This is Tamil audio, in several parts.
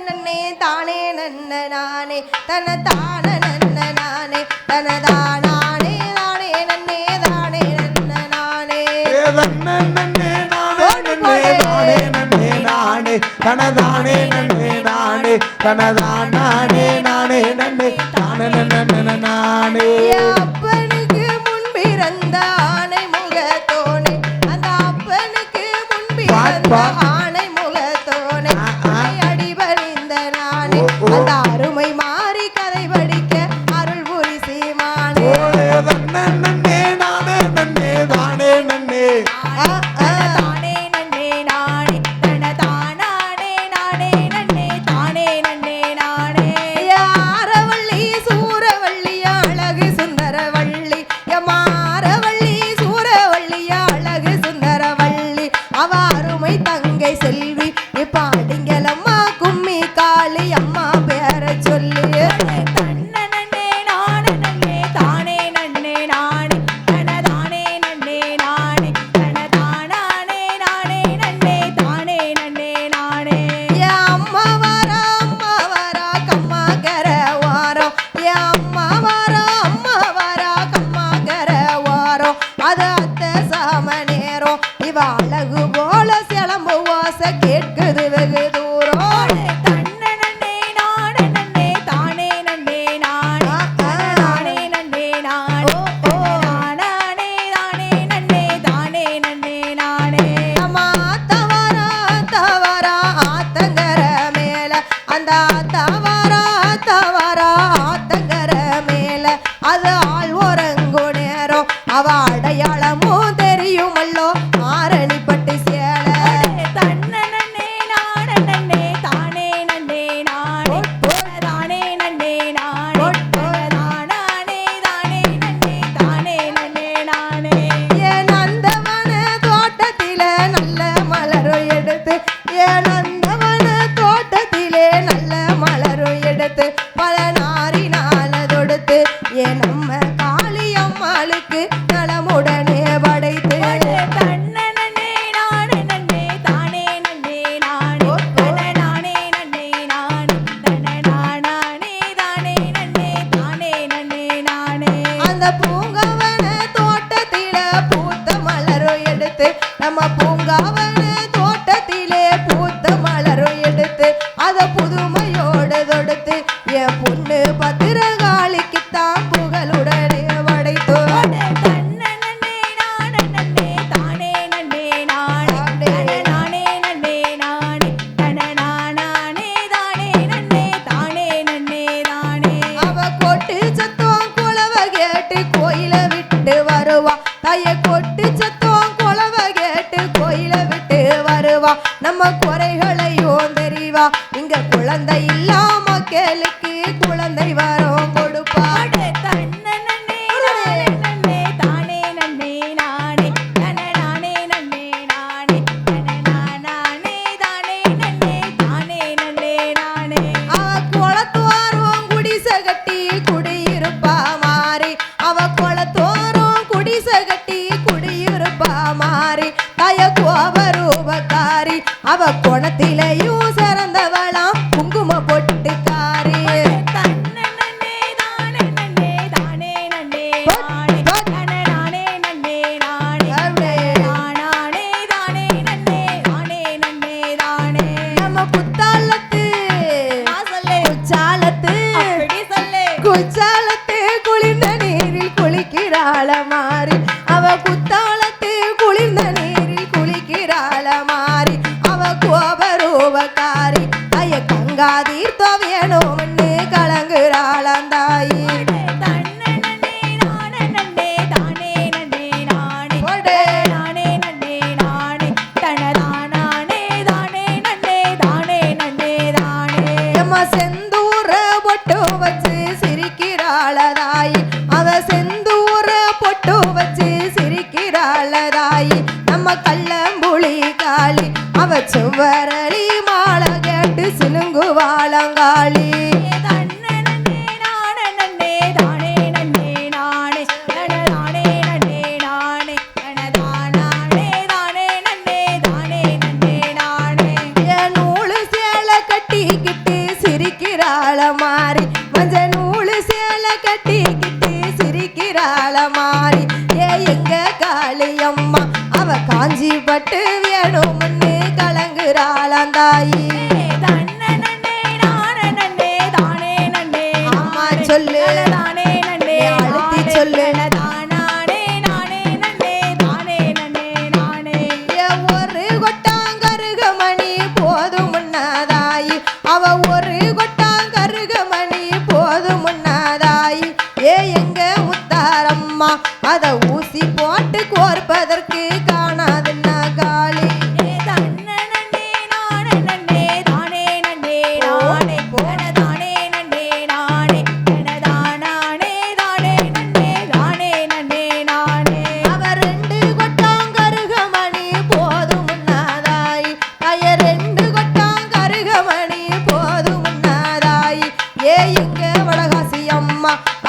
நன்னே தானே நன்ன நானே. தன தான நன்ன நானே. தனதானே நானே நன்னே தானே நன்ன நானே. நன்னே நானே. நன்னே நானே. தனதானே நன்னே நானே. தனதானே நானே நன்னே தான நன்ன நானே. அப்பனுக்கு முன்பிறந்த ஆனை முகத்தோனே அந்த அப்பனுக்கு முன்பிறந்த குழந்தை இல்லாம கேளுக்கு குழந்தை வரோம் கொடுப்பாடு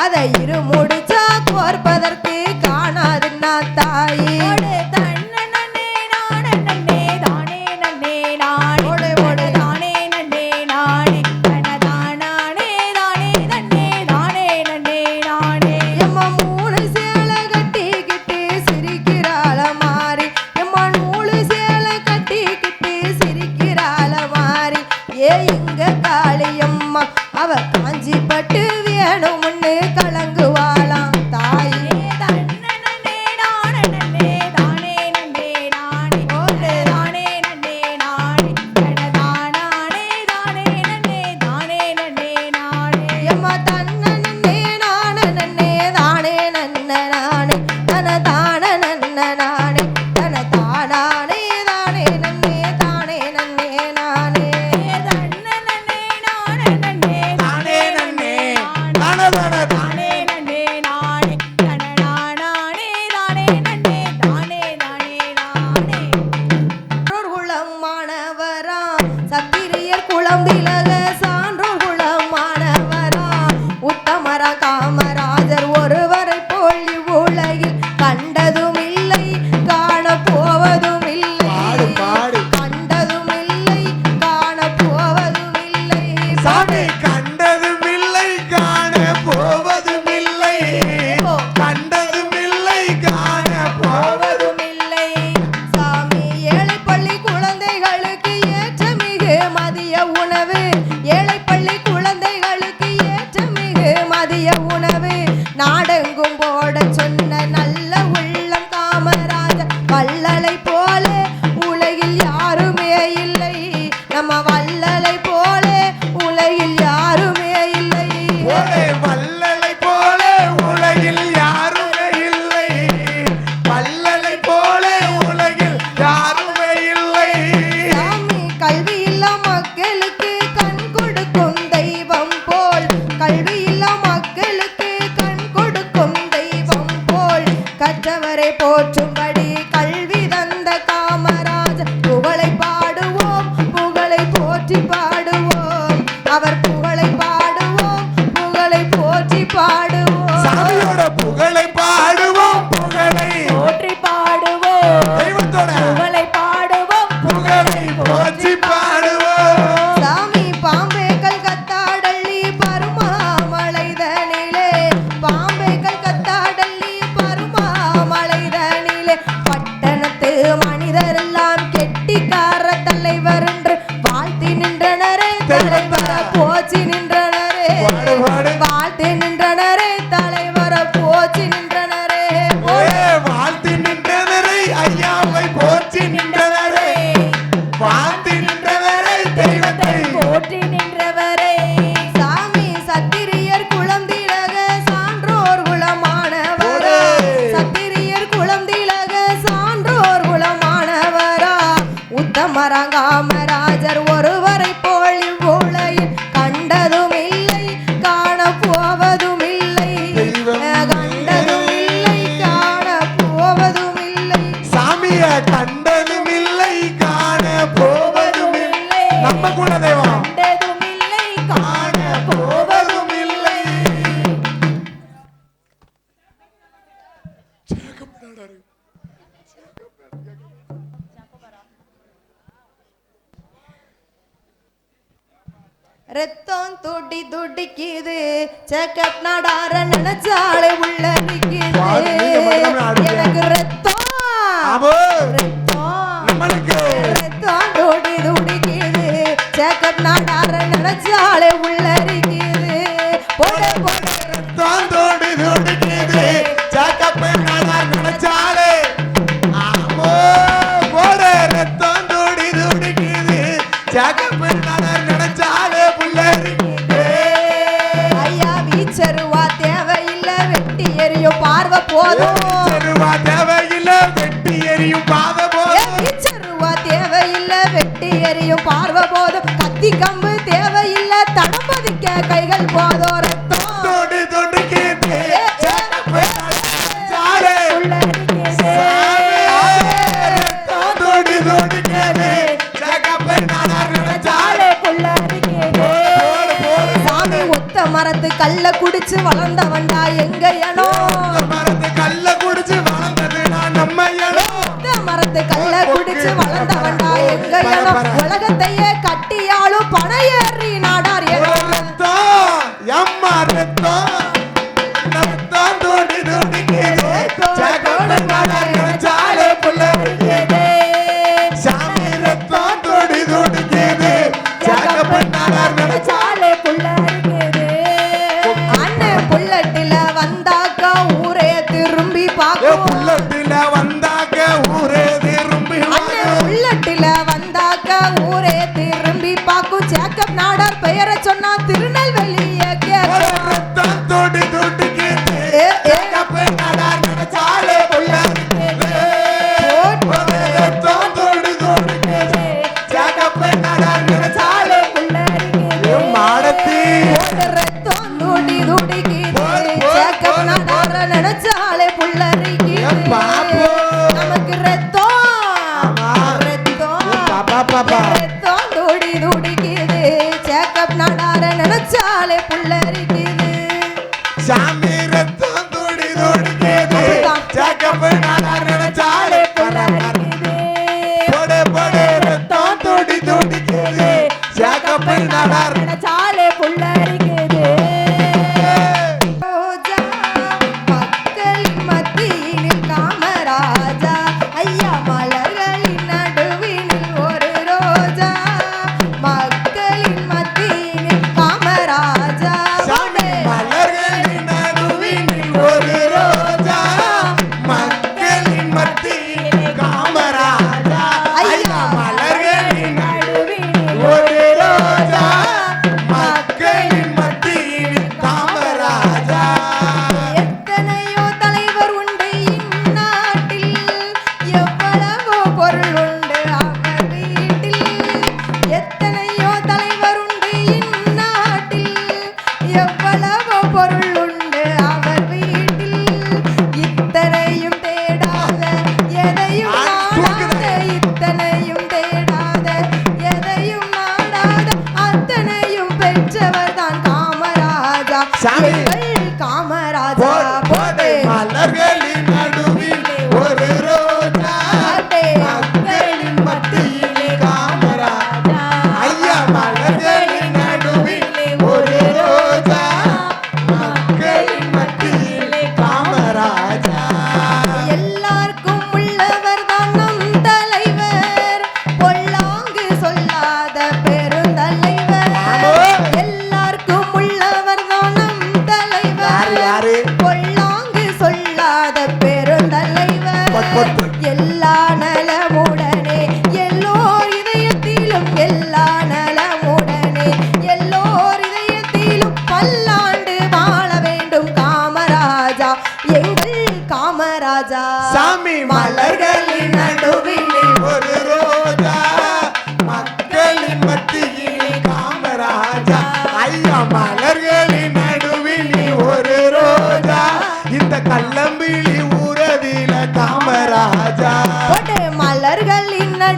அதை இரு முடிச்சா கோர்ப்பதற்கு காணாது நான். தாயே ஏ இங்க காளியம்மா அவ காஞ்சி பட்டு ரத்தம் துடி துடிக்குது. செக்கப் நாடார நினைச்சாலே உள்ள நிக்குது. எனக்கு ரத்தம் বানাচ্ছে বারান্দা நடர். சாலே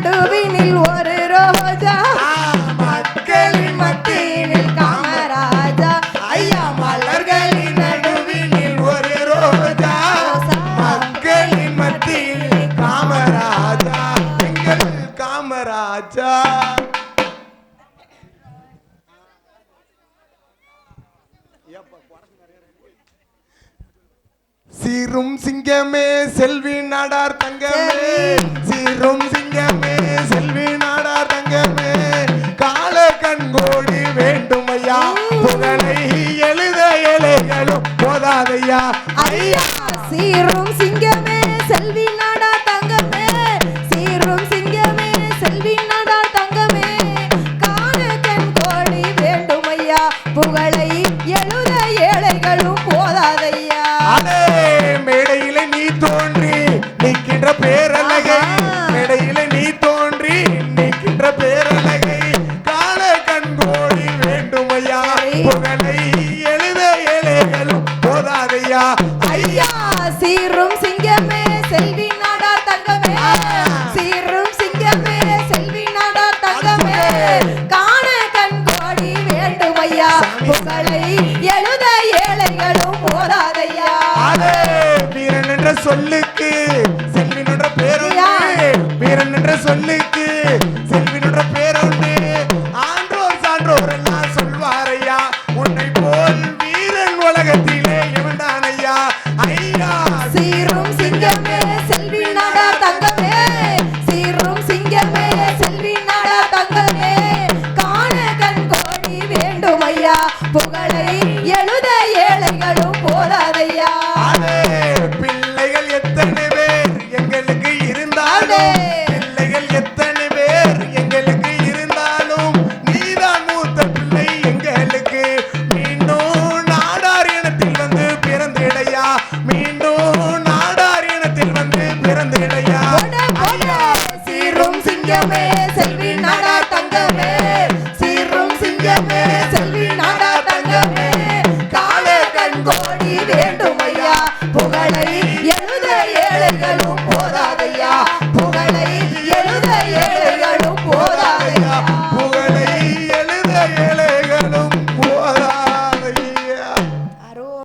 நடுவினில் ஒரு ரோஜா. மக்களின் மத்தியினில் காமராஜா. ஐயா மலர்களின் நடுவினில் ஒரு ரோஜா. மக்களின் மத்தியில் காமராஜா. எங்கள் காமராஜா. சீரும் சிங்கமே செல்வி நாடார் தங்கமே.